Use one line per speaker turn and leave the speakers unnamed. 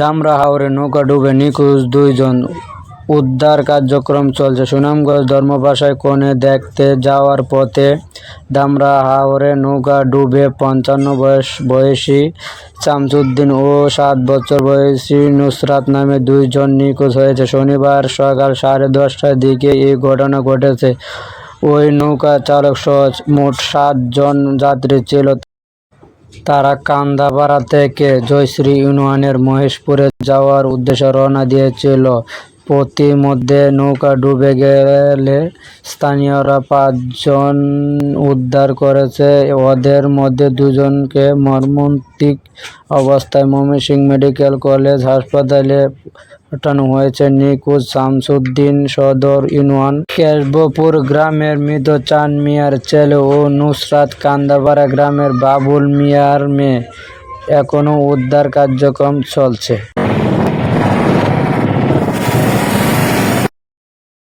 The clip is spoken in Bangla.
দামরা হাওরে নৌকা ডুবে নিখোঁজ দুইজন। উদ্ধার কার্যক্রম চলছে। সুনামগঞ্জ ধর্মবাসায় কনে দেখতে যাওয়ার পথে দামরা হাওরে নৌকা ডুবে পঞ্চান্ন বয়স বয়সী শামসুদ্দিন ও সাত বছর বয়সী নুসরাত নামে দুইজন নিখোঁজ হয়েছে। শনিবার সকাল সাড়ে দশটার দিকে এই ঘটনা ঘটেছে। ওই নৌকা চালক সহ মোট সাতজন যাত্রী ছিল। তারা কান্দাপাড়া থেকে জয়শ্রী ইউনিয়নের মহেশপুরে যাওয়ার উদ্দেশ্যে রওনা দিয়েছিল। পথিমধ্যে নৌকা ডুবে গেলে স্থানীয়রা পাঁচজন উদ্ধার করেছে। ওদের মধ্যে দুজনকে মর্মান্তিক অবস্থায় ময়মনসিংহ মেডিকেল কলেজ হাসপাতালে পাঠানো হয়েছে নিকুজ শামসুদ্দিন সদর ইউনিয়ন কেশবপুর গ্রামের মৃত চান মিয়ার ছেলে ও নুসরাত কান্দাপাড়া গ্রামের বাবুল মিয়ার মেয়ে। এখনও উদ্ধার কার্যক্রম চলছে।